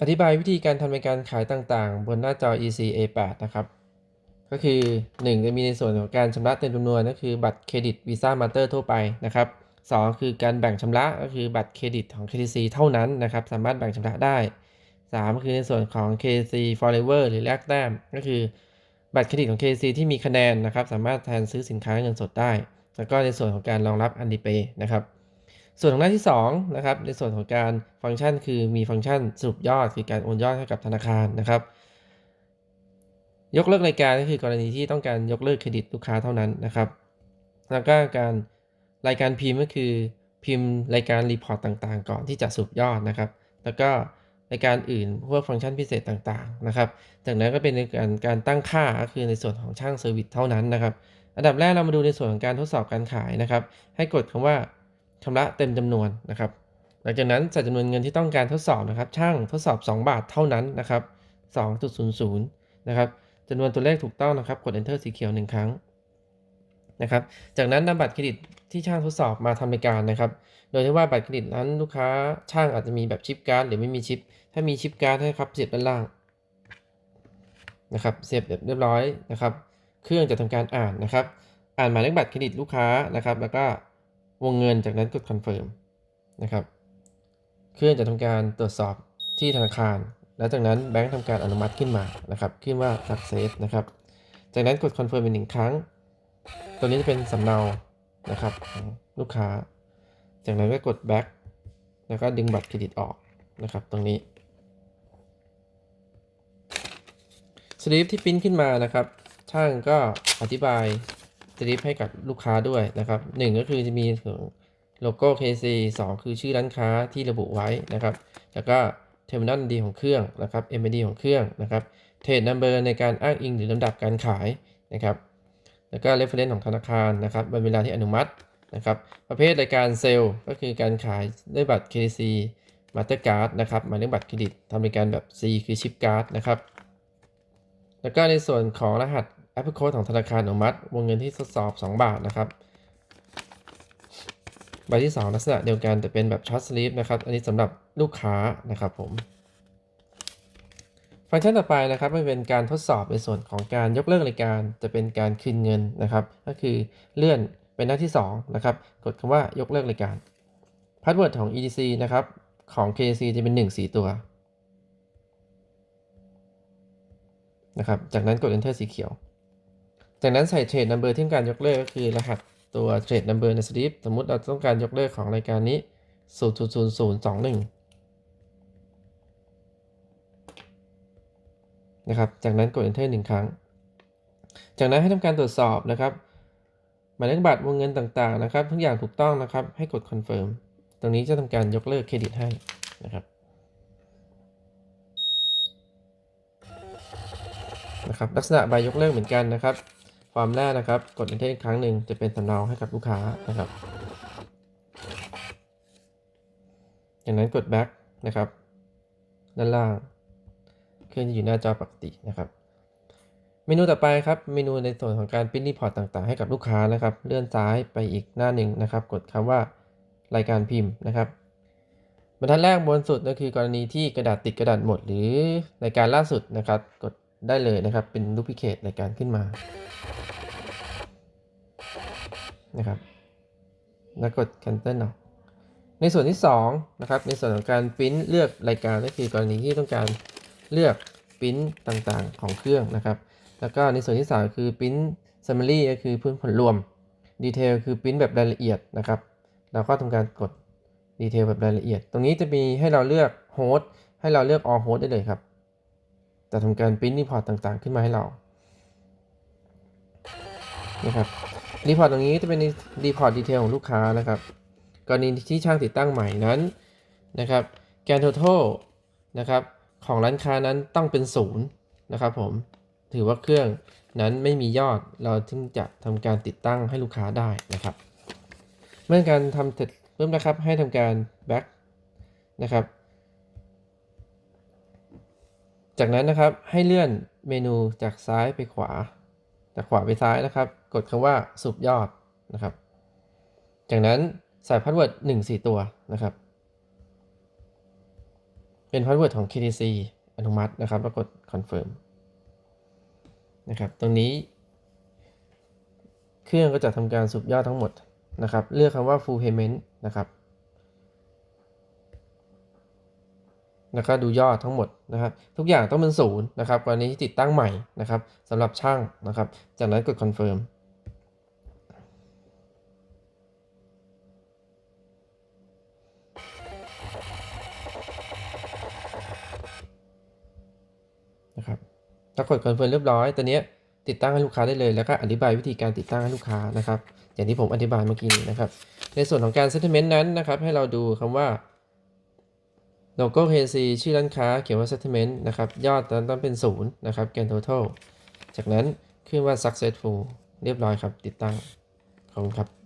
อธิบายวิธีการทำในการขายต่างๆ บนหน้าจอ EC A8 นะครับ ก็คือ 1 จะมีในส่วนของการชำระเต็มจำนวนก็คือบัตรเครดิตวีซ่ามาสเตอร์ทั่วไปนะครับ 2 คือการแบ่งชำระก็คือบัตรเครดิตของ KTC เท่านั้นนะครับ สามารถแบ่งชำระได้ 3 คือในส่วนของ KTC Forever หรือแลกแต้มก็คือ บัตรเครดิตของ KTC ที่มีคะแนนนะครับ สามารถแทนซื้อสินค้าเงินสดได้ แล้วก็ในส่วนของการรองรับ a n d i p a y นะครับ ส่วนของหน้าที่2นะครับในส่วนของการฟังก์ชันคือมีฟังก์ชันสรุปยอดคือการโอนยอดให้กับธนาคารนะครับ ยกเลิกรายการก็คือกรณีที่ต้องการยกเลิกเครดิตลูกค้าเท่านั้นนะครับ แล้วก็การรายการพิมพ์ก็คือพิมพ์รายการรีพอร์ตต่างๆ ก่อนที่จะสรุปยอดนะครับ แล้วก็รายการอื่นพวกฟังก์ชันพิเศษต่างๆนะครับ จากนั้นก็เป็นในการการตั้งค่าก็คือในส่วนของช่างเซอร์วิสเท่านั้นนะครับ อันดับแรกเรามาดูในส่วนของการทดสอบการขายนะครับ ให้กดคำว่า ชำระเต็มจำนวนนะครับ หลังจากนั้นใส่จำนวนเงินที่ต้องการทดสอบนะครับช่างทดสอบ 2 บาทเท่านั้นนะครับ2.00นะครับจำนวนตัวเลขถูกต้องนะครับ กด enter สีเขียว 1 ครั้งนะครับ จากนั้นนำบัตรเครดิตที่ช่างทดสอบมาทำในการนะครับ โดยที่ว่าบัตรเครดิตนั้นลูกค้าช่างอาจจะมีแบบชิปการ์ดหรือไม่มีชิป ถ้ามีชิปการ์ดให้ครับเสียบด้านล่างนะครับ เสียบเรียบร้อยนะครับ เครื่องจะทำการอ่านนะครับ อ่านหมายเลขบัตรเครดิตลูกค้านะครับ แล้วก็ วงเงินจากนั้นกดคอนเฟิร์มนะครับเครื่องจะทำการตรวจสอบที่ธนาคาร แล้วจากนั้นแบงค์ทำการอนุมัติขึ้นมานะครับ ขึ้นว่า success นะครับ จากนั้นกดคอนเฟิร์มอีกหนึ่งครั้ง ตัวนี้จะเป็นสำเนานะครับของลูกค้า จากนั้นก็กด back แล้วก็ดึงบัตรเครดิตออกนะครับ ตรงนี้สลิปที่ปริ้นขึ้นมานะครับช่างก็อธิบาย สลิปให้กับลูกค้าด้วยนะครับหนึ่งก็คือจะมีถึงโลโก้ KC 2 คือชื่อร้านค้าที่ระบุไว้นะครับ แล้วก็ Terminal ID ของเครื่องนะครับ MID ของเครื่องนะครับ Trade Number ในการอ้างอิงหรือลำดับการขายนะครับ แล้วก็ Reference ของธนาคารนะครับวันเวลาที่อนุมัตินะครับ ประเภทรายการเซลล์ก็คือการขายด้วยบัตร KC Mastercard นะครับหมายเลขบัตรเครดิตทำบริการแบบ C คือชิปการ์ดนะครับ แล้วก็ในส่วนของรหัส Apple Code ของธนาคารอนุมัติ วงเงินที่ทดสอบ 2 บาทนะครับ ใบที่ 2 ลักษณะเดียวกันแต่เป็นแบบช็อตสลีปนะครับ อันนี้สำหรับลูกค้านะครับผม ฟังก์ชันต่อไปนะครับมันเป็นการทดสอบในส่วนของการยกเลิกรายการจะเป็นการคืนเงินนะครับ ก็คือเลื่อนเป็นหน้าที่ 2 นะครับ กดคำว่ายกเลิกรายการพาสเวิร์ดของ EDC นะครับของ KC จะเป็น 1 4 ตัวนะครับจากนั้นกด enter สีเขียว จากนั้นใส่ trade number ที่ต้องการยกเลิกก็คือรหัสตัว trade number ในสลิปสมมุติเราต้องการยกเลิกของรายการนี้ 00021 นะครับ จากนั้นกด enter หนึ่งครั้ง จากนั้นให้ทำการตรวจสอบนะครับ หมายเลขบัตรวงเงินต่างๆนะครับ ทุกอย่างถูกต้องนะครับ ให้กด confirm ตรงนี้จะทำการยกเลิกเครดิตให้นะครับนะครับลักษณะใบยกเลิกเหมือนกันนะครับ ฟอร์มแรกนะครับ กด enter อีกครั้งหนึ่งจะเป็นสำเนาให้กับลูกค้านะครับจากนั้นกด back นะครับ ด้านล่างเครื่องจะอยู่หน้าจอปกตินะครับเมนูต่อไปครับเมนูในส่วนของการพิมพ์รีพอร์ตต่าง ๆ ให้กับลูกค้านะครับ เลื่อนซ้ายไปอีกหน้าหนึ่งนะครับ กดคำว่ารายการพิมพ์นะครับบรรทัดแรกบนสุดก็คือกรณีที่กระดาษติดกระดาษหมด หรือรายการล่าสุดนะครับ กด ได้เลยนะครับ เป็นดูพิเคทรายการขึ้นมา นะครับ แล้วกด cancel เอาในส่วนที่2นะครับ ในส่วนของการปริ้นเลือกรายการก็คือกรณีที่ต้องการเลือกปริ้นต่างๆของเครื่องนะครับ แล้วก็ในส่วนที่ 3 คือปริ้น summary ก็คือพื้นผลรวม detail คือปริ้นแบบรายละเอียดนะครับ เราก็ทำการกด detail แบบรายละเอียด ตรงนี้จะมีให้เราเลือก host ให้เราเลือก all host ได้เลยครับ จะทำการปริ้นรีพอร์ตต่างๆ ขึ้นมาให้เรานะครับรีพอร์ตตรงนี้จะเป็นรีพอร์ตดีเทลของลูกค้านะครับกรณีที่ช่างติดตั้งใหม่นั้นนะครับแกน total นะครับของร้านค้านั้นต้องเป็นศูนย์นะครับผมถือว่าเครื่องนั้นไม่มียอดเราถึงจะทำการติดตั้งให้ลูกค้าได้นะครับ เมื่อการทำเสร็จเริ่มนะครับให้ทำการ back นะครับ จากนั้นนะครับให้เลื่อนเมนูจากซ้ายไปขวา จากขวาไปซ้ายนะครับ กดคำว่าสุบยอดนะครับ จากนั้นใส่พาสเวิร์ด1 4 ตัวนะครับ เป็นพาสเวิร์ดของ KTC อนุมัตินะครับแล้วกด confirm นะครับตรงนี้ เครื่องก็จะทำการสรุปยอดทั้งหมดนะครับ เลือกคำว่า full payment นะครับ แล้วก็ดูยอดทั้งหมดนะครับ ทุกอย่างต้องเป็นศูนย์นะครับกรณีที่ติดตั้งใหม่นะครับสำหรับช่างนะครับ จากนั้นกด confirm นะครับถ้ากดคอนเฟิร์มเรียบร้อยตอนนี้ติดตั้งให้ลูกค้าได้เลย แล้วก็อธิบายวิธีการติดตั้งให้ลูกค้านะครับ อย่างที่ผมอธิบายเมื่อกี้นะครับ ในส่วนของการ settlement นั้นนะครับ ให้เราดูคำว่า โลโก้ KC ชื่อร้านค้าเขียนว่า settlement นะครับ ยอดตอนต้องเป็นศูนย์นะครับแกน total จากนั้นขึ้นว่า successful เรียบร้อยครับ ติดตั้ง ขอบคุณครับ